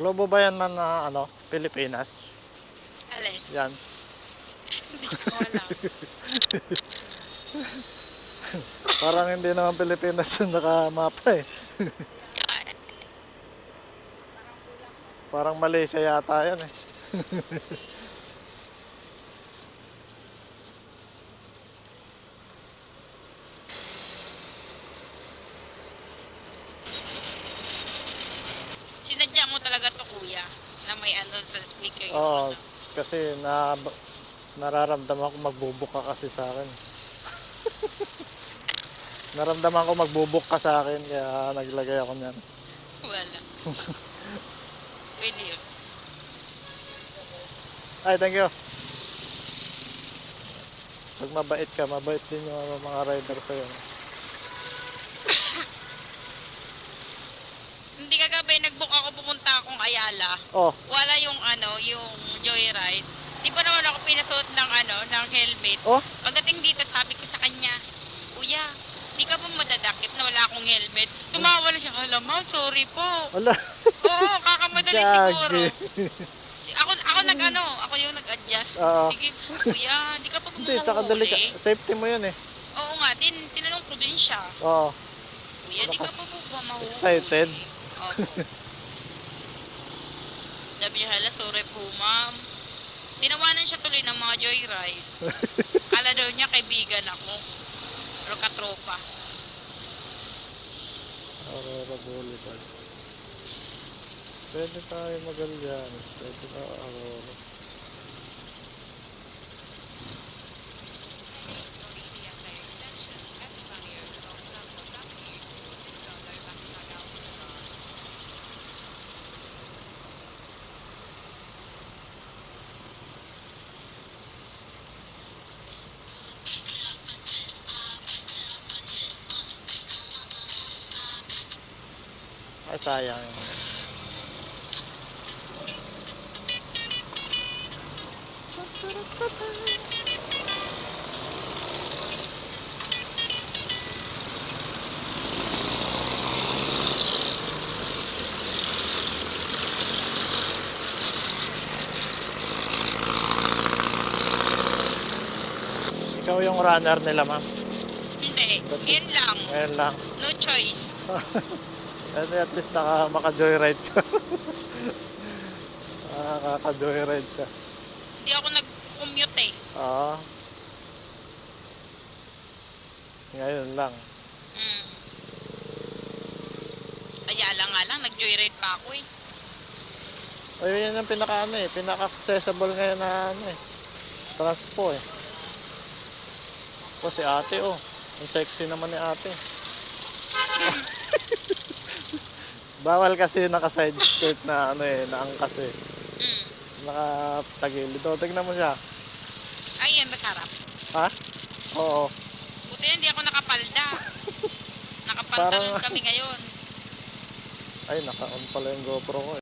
Globo ba yan man na ano, Pilipinas? Alin? Yan. Hindi ko alam. Parang hindi naman Pilipinas yung nakamapa eh. Parang Malaysia yata yan eh. Sinadya mo talaga to kuya may ano sa speaker Oo, ano. kasi na, nararamdaman ko magbubuk ka kasi sa akin. Naramdaman ko magbubuk ka sa akin kaya naglagay ako niyan. Wala. Pwede yun. Ay, thank you. Pag mabait ka, mabait din yung mga rider sa'yo. Hindi nag-book ako pumunta akong Oh, Wala yung ano, yung joyride. Di ba naman ako pinasuot ng ano, ng helmet. oh, Pagdating dito, sabi ko sa kanya, Kuya, di ka ba madadakip na wala akong helmet? Tumawa na siya, alam mo, sorry po. wala. Oo, kakamadali siguro. Si, ako, ako nag ano, ako yung nag-adjust. Oo. Sige, kuya, hindi ka pa Hindi, tsaka dali ka. gumamahuli. Safety mo yun eh. Oo nga, din, tinanong ko din siya. Oo. Kuya, di ka pa po ba mahuli? Excited? Opo. Sabi niya, hala, sorry po, ma'am. Tinawanan siya tuloy ng mga joyride. Kala daw niya, kaibigan ako. Pero katropa. Aurora Boulevard. Pwede tayo Magallanes. Pwede na Aurora. Ay, sayang. Ikaw yung runner nila, ma'am. Hindi, yun lang. Ngayon lang. No choice. At at least naka, maka-joyride ka. Nakaka-joyride ka. Hindi ako nag-commute eh. Oo. Ngayon lang. Mm. Ayala nga lang, nag-joyride pa ako eh. Ayun yan ang pinaka ano eh, pinaka-accessible ngayon na ano eh. Transpo eh. O si ate oh. Ang sexy naman ni ate. Bawal kasi naka-side skirt na ano eh, na angkas eh. Mm. Nakatagilid. O, tignan mo siya. Ay, yan, masarap. Ha? Oo. Buti hindi ako nakapalda. Nakapaltalon Parang- kami ngayon. Ay, naka-on pala yung GoPro ko eh.